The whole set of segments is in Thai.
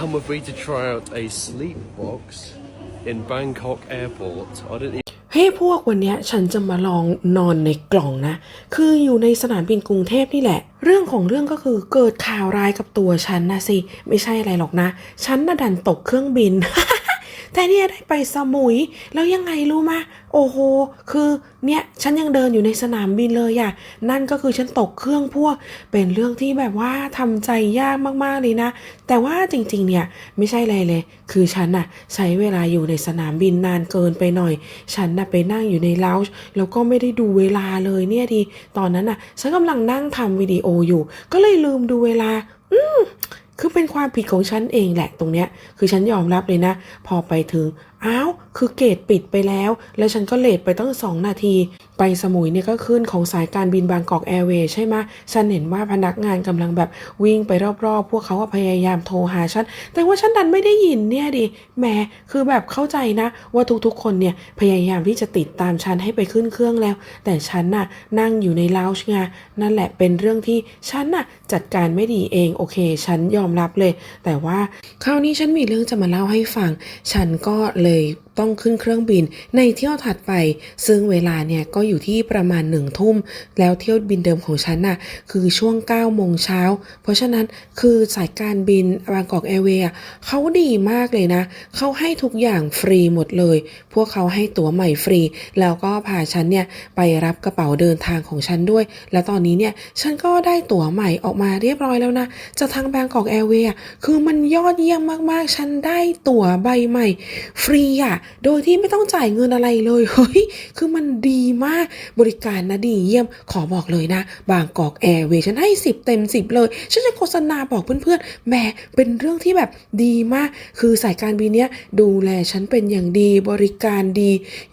come with me to try out a sleep box in Bangkok Airport. I didn't เฮ้ยพวกวันเนี้ยฉันจะมาลองนอนในกล่องนะ คืออยู่ในสนามบินกรุงเทพนี่แหละ เรื่องของเรื่องก็คือเกิดข่าวร้ายกับตัวฉันนะสิ ไม่ใช่อะไรหรอกนะ ฉันน่ะดันตกเครื่องบิน แต่เนี่ยได้ไปสมุย แล้วยังไงรู้มะโอ้โห คือเนี่ยฉันยังเดินอยู่ในสนามบินเลยอะนั่นก็คือฉันตกเครื่องพวก เป็นเรื่องที่แบบว่าทำใจยากมากๆเลยนะ แต่ว่าจริงๆ เนี่ยไม่ใช่อะไรเลย คือฉันน่ะใช้เวลาอยู่ในสนามบินนานเกินไปหน่อย ฉันน่ะไปนั่งอยู่ในลาวจ์แล้วก็ไม่ได้ดูเวลาเลยเนี่ยดี ตอนนั้นน่ะฉันกำลังนั่งทำวิดีโออยู่ ก็เลยลืมดูเวลา อืม คือเป็นความผิดของฉันเองแหละตรงเนี้ย คือฉันยอมรับเลยนะ พอไปถึง อ้าว คือเกตปิดไปแล้ว แล้วฉันก็เลทไปตั้งสองนาที ไปสมุยเนี่ยก็ขึ้นของสายการบินบางกอกแอร์เวย์ใช่ไหมฉันเห็นว่าพนักงานกำลังแบบวิ่งไปรอบๆ พวกเขาพยายามโทรหาฉัน แต่ว่าฉันดันไม่ได้ยินเนี่ยดิ แหม คือแบบเข้าใจนะ ว่าทุกๆ คนเนี่ยพยายามที่จะติดตามฉันให้ไปขึ้นเครื่องแล้ว แต่ฉันน่ะนั่งอยู่ในลาวช์ไงนั่นแหละเป็นเรื่องที่ฉันน่ะจัดการไม่ดีเอง โอเค ฉันยอมรับเลย แต่ว่าคราวนี้ฉันมีเรื่องจะมาเล่าให้ฟัง ฉันก็เลย Hey. ต้องขึ้นเครื่องบินในเที่ยวถัดไป ซึ่งเวลาเนี่ยก็อยู่ที่ประมาณหนึ่งทุ่ม แล้วเที่ยวบินเดิมของฉันน่ะคือช่วง9โมงเช้า เพราะฉะนั้นคือสายการบินบางกอกแอร์เวย์เขาดีมากเลยนะ เขาให้ทุกอย่างฟรีหมดเลย พวกเขาให้ตั๋วใหม่ฟรี แล้วก็พาฉันเนี่ยไปรับกระเป๋าเดินทางของฉันด้วย และตอนนี้เนี่ยฉันก็ได้ตั๋วใหม่ออกมาเรียบร้อยแล้วนะจะทางแบงกอกแอร์เวย์คือมันยอดเยี่ยมมากๆ ฉันได้ตั๋วใบใหม่ ฟรีอะโดยที่ไม่ต้องจ่ายเงินอะไรเลยเฮ้ยคือมันดีมากบริการนะดีเยี่ยมขอบอกเลยนะ บางกอกแอร์เวย์ฉันให้ 10 เต็ม 10 เลย ฉันจะโฆษณาบอกเพื่อนๆแหมเป็นเรื่องที่แบบดีมาก คือสายการบินเนี้ยดูแลฉันเป็นอย่างดีบริการดี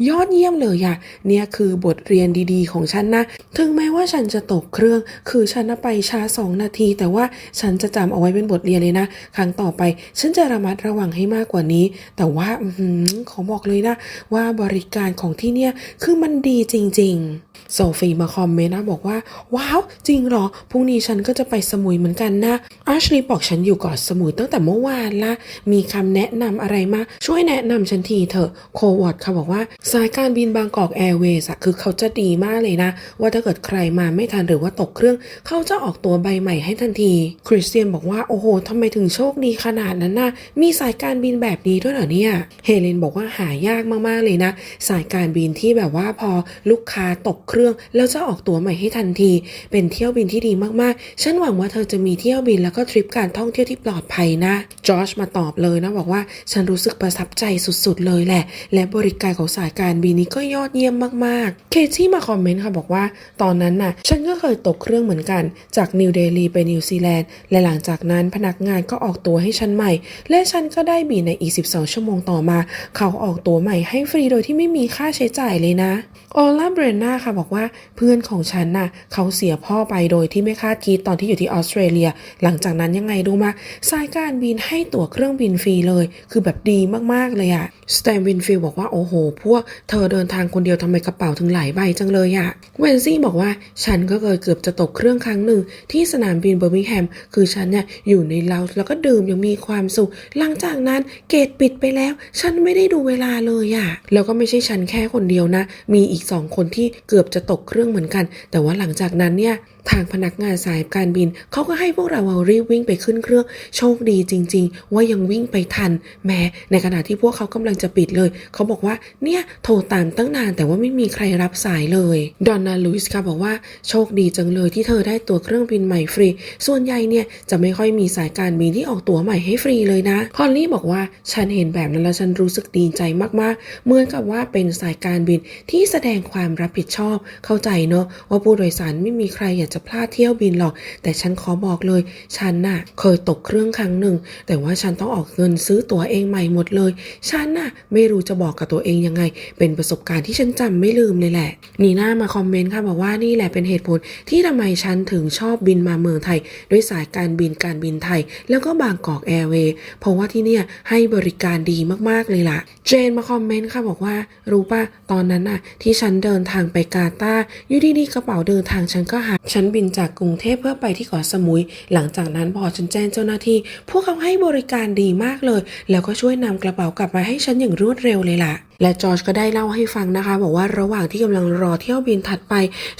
ยอดเยี่ยมเลยอะเนี่ยคือบทเรียนดีๆ ของฉันนะ ถึงแม้ว่าฉันจะตกเครื่อง คือฉันไปช้าสองนาที แต่ว่าฉันจะจำเอาไว้เป็นบทเรียนเลยนะ ครั้งต่อไป ฉันจะระมัดระวังให้มากกว่านี้ แต่ว่าอื้อหือขอบอกเลยนะ ว่าบริการของที่เนี่ยคือมันดีจริง ๆ โซฟีมาคอมเมนต์นะบอกว่า ว้าว จริงเหรอพรุ่งนี้ฉันก็จะไปสมุยเหมือนกันนะอาชลีบอกฉันอยู่เกาะสมุยตั้งแต่เมื่อวานละมีคำแนะนำอะไรมาช่วยแนะนำฉันทีเถอะโควอดเขาบอกว่าสายการบินบางกอกแอร์เวย์คือเขาจะดีมากเลยนะ ว่าถ้าเกิดใครมาไม่ทันหรือว่าตกเครื่อง เขาจะออกตัวใบใหม่ให้ทันที คริสเตียนบอกว่าโอ้โหทำไมถึงโชคดีขนาดนั้นน่ะมีสายการบินแบบนี้ด้วยเหรอเนี่ย เฮเลนบอกว่าหายากมากๆเลยนะ สายการบินที่แบบว่าพอลูกค้าตกเครื่อง แล้วจะออกตั๋วใหม่ให้ทันที เป็นเที่ยวบินที่ดีมากๆ ฉันหวังว่าเธอจะมีเที่ยวบินแล้วก็ทริปการท่องเที่ยวที่ปลอดภัยนะจอชมาตอบเลยนะบอกว่าฉันรู้สึกประทับใจสุดๆเลยแหละ และบริการของสายการบินนี้ก็ยอดเยี่ยมมากๆ เคที่มาคอมเมนต์ค่ะบอกว่า ตอนนั้นน่ะ ฉันก็เคยตกเครื่องเหมือนกัน จากนิวเดลีไปนิวซีแลนด์ และหลังจากนั้นพนักงานก็ออกตัวให้ฉันใหม่ และฉันก็ได้บินในอีก 12 ชั่วโมงต่อมา เขาออกตัวใหม่ให้ฟรีโดยที่ไม่มีค่าใช้จ่ายเลยนะออลาเบรนนาค่ะบอกว่าเพื่อนของฉันน่ะเขาเสียพ่อไปโดยที่ไม่คาดคิดตอนที่อยู่ที่ออสเตรเลีย หลังจากนั้นยังไงดูมาสายการบินให้ตั๋วเครื่องบินฟรีเลย คือแบบดีมากๆเลยอะสแตนวินฟิลบอกว่าโอ้โห พวกเธอเดินทางคนเดียวทำไมกระเป๋าถึงหลายใบจังเลยอะเวนซี่บอกว่าฉันก็เคยเกือบจะตกเครื่องครั้งหนึ่งที่สนามบินเบอร์มิงแฮมคือฉันเนี่ยอยู่ในเลาแล้วก็ดื่มยังมีความสุข หลังจากนั้นเกตปิดไปแล้ว ฉันไม่ได้ดูเวลาเลยอะแล้วก็ไม่ใช่ฉันแค่คนเดียวนะ มีอีกสองคนที่เกือบจะตกเครื่องเหมือนกัน แต่ว่าหลังจากนั้นเนี่ยทางพนักงานสายการบิน เขาก็ให้พวกเราเอารีบวิ่งไปขึ้นเครื่อง โชคดีจริง ๆ ว่ายังวิ่งไปทัน แม้ในขณะที่พวกเขากำลังจะปิดเลย เขาบอกว่าเนี่ยโทรตามตั้งนานแต่ว่าไม่มีใครรับสายเลยดอนนาลุยส์ค่ะบอกว่าโชคดีจังเลยที่เธอได้ตั๋วเครื่องบินใหม่ฟรี ส่วนใหญ่เนี่ยจะไม่ค่อยมีสายการบินที่ออกตั๋วใหม่ให้ฟรีเลยนะคอนลี่บอกว่าฉันเห็นแบบนั้นแล้วฉันรู้สึกดีใจมากๆ เหมือนกับว่าเป็นสายการบินที่แสดงความรับผิดชอบเข้าใจเนอะว่าผู้โดยสารไม่มีใครอยากจะพลาดเที่ยวบินหรอก แต่ฉันขอบอกเลย ฉันน่ะ เคยตกเครื่องครั้งหนึ่ง แต่ว่าฉันต้องออกเงินซื้อตั๋วเองใหม่หมดเลย ฉันน่ะ ไม่รู้จะบอกกับตัวเองยังไง เป็นประสบการณ์ที่ฉันจำไม่ลืมเลยแหละ นีน่ามาคอมเมนต์ค่ะบอกว่านี่แหละเป็นเหตุผล ที่ทำไมฉันถึงชอบบินมาเมืองไทย ด้วยสายการบินการบินไทย แล้วก็บางกอกแอร์เวย์ เพราะว่าที่เนี่ยให้บริการดีมากๆเลยล่ะ เจนมาคอมเมนต์ค่ะบอกว่า รู้ป่ะ ตอนนั้นน่ะ ที่ฉันเดินทางไปกาตาร์อยู่ดีๆกระเป๋าเดินทางฉันก็หายฉันบินจากกรุงเทพเพื่อไปที่เกาะสมุย หลังจากนั้นพอฉันแจ้งเจ้าหน้าที่ พวกเขาให้บริการดีมากเลย แล้วก็ช่วยนำกระเป๋ากลับมาให้ฉันอย่างรวดเร็วเลยล่ะ และจอร์จก็ได้เล่าให้ฟังนะคะ บอกว่าระหว่างที่กำลังรอเที่ยวบินถัดไป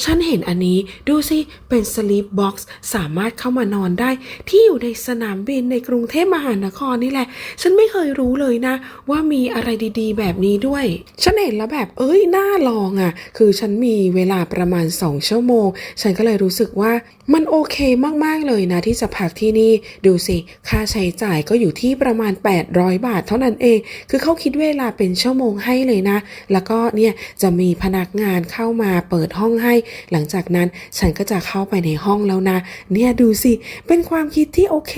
ฉันเห็นอันนี้ดูสิเป็นสลีปบ็อกซ์สามารถเข้ามานอนได้ที่อยู่ในสนามบินในกรุงเทพมหานครนี่แหละ ฉันไม่เคยรู้เลยนะ ว่ามีอะไรดีๆ แบบนี้ด้วย ฉันเห็นแล้วแบบเอ้ยน่าลองอะ่ะ คือฉันมีเวลาประมาณ 2 ชั่วโมง ฉันก็เลยรู้สึกว่ามันโอเคมากๆเลยนะที่จะพักที่นี่ดูสิค่าใช้จ่ายก็อยู่ที่ประมาณ 800 บาทเท่านั้นเอง คือเขาคิดเวลาเป็นชั่วโมงให้เลยนะ แล้วก็เนี่ยจะมีพนักงานเข้ามาเปิดห้องให้ หลังจากนั้นฉันก็จะเข้าไปในห้องแล้วนะ เนี่ยดูสิ เป็นความคิดที่โอเค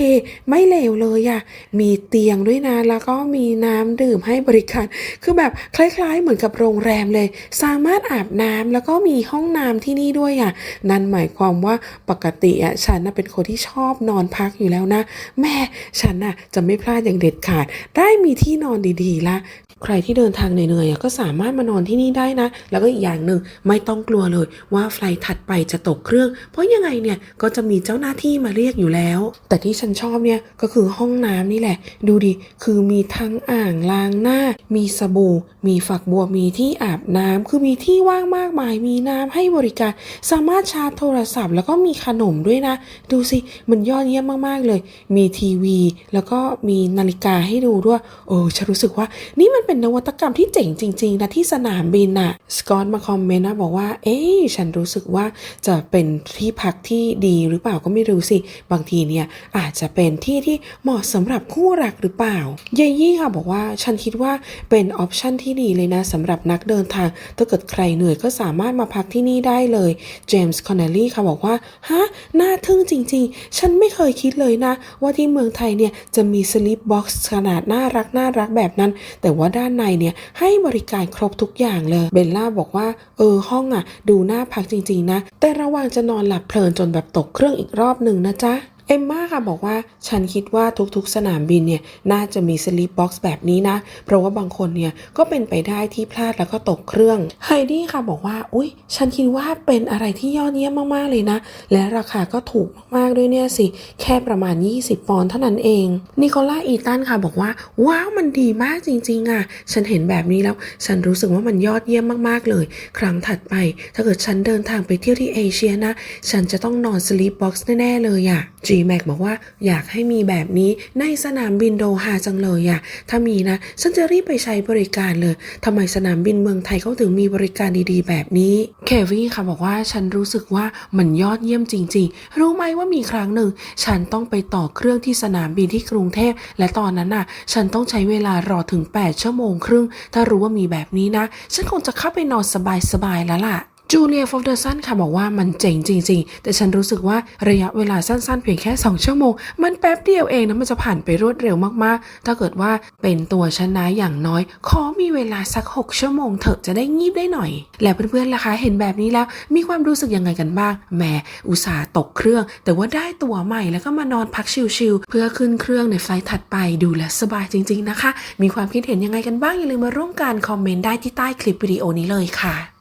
ไม่เลวเลยอะมีเตียงด้วยนะ แล้วก็มีน้ำดื่มให้บริการ คือแบบคล้าย ๆ เหมือนกับโรงแรมเลย สามารถอาบน้ำแล้วก็มีห้องน้ำที่นี่ด้วยอะนั่นหมายความว่าปกติอะฉันน่ะเป็นคนที่ชอบนอนพักอยู่แล้วนะ แม่ฉันน่ะจะไม่พลาดอย่างเด็ดขาด ได้มีที่นอนดีๆละใครที่เดินทางเหนื่อยๆก็สามารถมานอนที่นี่ได้นะ แล้วก็อีกอย่างหนึ่งไม่ต้องกลัวเลยว่าไฟล์ถัดไปจะตกเครื่อง เพราะยังไงเนี่ยก็จะมีเจ้าหน้าที่มาเรียกอยู่แล้ว แต่ที่ฉันชอบเนี่ยก็คือห้องน้ำนี่แหละ ดูดิคือมีทั้งอ่างล้างหน้า มีสบู่ มีฝักบัวมีที่อาบน้ำคือมีที่ว่างมากมาย มีน้ำให้บริการ สามารถชาร์จโทรศัพท์ แล้วก็มีขนมด้วยนะ ดูสิมันยอดเยี่ยมมากๆเลย มีทีวี แล้วก็มีนาฬิกาให้ดูด้วยโอ้ฉันรู้สึกว่า นี่มันเป็นนวัตกรรมที่เจ๋งจริงๆนะที่สนามบินน่ะสกอตมาคอมเมนต์นะบอกว่า เอ๊ะฉันรู้สึกว่าจะเป็นที่พักที่ดีหรือเปล่าก็ไม่รู้สิ บางทีเนี่ยอาจจะเป็นที่ที่เหมาะสำหรับคู่รักหรือเปล่า เยยี่ค่ะบอกว่าฉันคิดว่าเป็นออปชันที่ดีเลยนะสำหรับนักเดินทาง ถ้าเกิดใครเหนื่อยก็สามารถมาพักที่นี่ได้เลยเจมส์คอนเนลลี่ค่ะบอกว่าฮะน่าทึ่งจริง ๆ ฉันไม่เคยคิดเลยนะ ว่าที่เมืองไทยเนี่ยจะมีสลิปบ็อกซ์ขนาดน่ารักน่ารักแบบนั้น แต่ว่าด้านในเนี่ยให้บริการครบทุกอย่างเลย เบลล่าบอกว่า เออห้องอะ ดูน่าพักจริงๆนะ แต่ระหว่างจะนอนหลับเพลินจนแบบตกเครื่องอีกรอบหนึ่งนะจ๊ะ เอมมาค่ะบอกว่าฉันคิดว่าทุกๆ สนามบินเนี่ยน่าจะมีสลีปบ็อกซ์แบบนี้นะ เพราะว่าบางคนเนี่ยก็เป็นไปได้ที่พลาดแล้วก็ตกเครื่องไฮดี้ค่ะบอกว่า อุ๊ยฉันคิดว่าเป็นอะไรที่ยอดเยี่ยมมากๆเลยนะ และราคาก็ถูกมากๆด้วยเนี่ยสิ แค่ประมาณ 20 ปอนด์เท่านั้นเอง นิโคล่าอีตันค่ะบอกว่า ว้าวมันดีมากจริงๆอะฉันเห็นแบบนี้แล้ว ฉันรู้สึกว่ามันยอดเยี่ยมมากๆเลย ครั้งถัดไป ถ้าเกิดฉันเดินทางไปเที่ยวที่เอเชียนะ ฉันจะต้องนอนสลีปบ็อกซ์แน่ๆเลยอะ G-Mac บอกว่าอยากให้มีแบบนี้ในสนามบินโดฮาจังเลยอะถ้ามีนะ ฉันจะรีบไปใช้บริการเลยทำไมสนามบินเมืองไทยเขาถึงมีบริการดีๆ แบบนี้ เควี่ค่ะบอกว่าฉันรู้สึกว่ามันยอดเยี่ยมจริง ๆ รู้ไหมว่ามีครั้งหนึ่ง ฉันต้องไปต่อเครื่องที่สนามบินที่กรุงเทพ และตอนนั้นน่ะ ฉันต้องใช้เวลารอถึง 8 ชั่วโมงครึ่ง ถ้ารู้ว่ามีแบบนี้นะ ฉันคงจะเข้าไปนอนสบายๆแล้วล่ะ จูเลียฟอลเดอร์สันค่ะบอกว่ามันเจ๋งจริง ๆ แต่ฉันรู้สึกว่าระยะเวลาสั้นๆ เพียงแค่ 2 ชั่วโมง มันแป๊บเดียวเองนะมันจะผ่านไปรวดเร็วมากๆ ถ้าเกิดว่าเป็นตัวฉันะอย่างน้อย ขอมีเวลาสัก 6 ชั่วโมงเถอะจะได้งีบได้หน่อย แล้วเพื่อนๆล่ะคะเห็นแบบนี้แล้วมีความรู้สึกยังไงกันบ้างแหมอุตส่าห์ตกเครื่อง แต่ว่าได้ตั๋วใหม่แล้วก็มานอนพักชิลๆเพื่อขึ้นเครื่องในไฟล์ถัดไปดูแลสบายจริง ๆนะคะ มีความคิดเห็นยังไงกันบ้างอย่าลืมมาร่วมกันคอมเมนต์ได้ที่ใต้คลิปวิดีโอนี้เลยค่ะ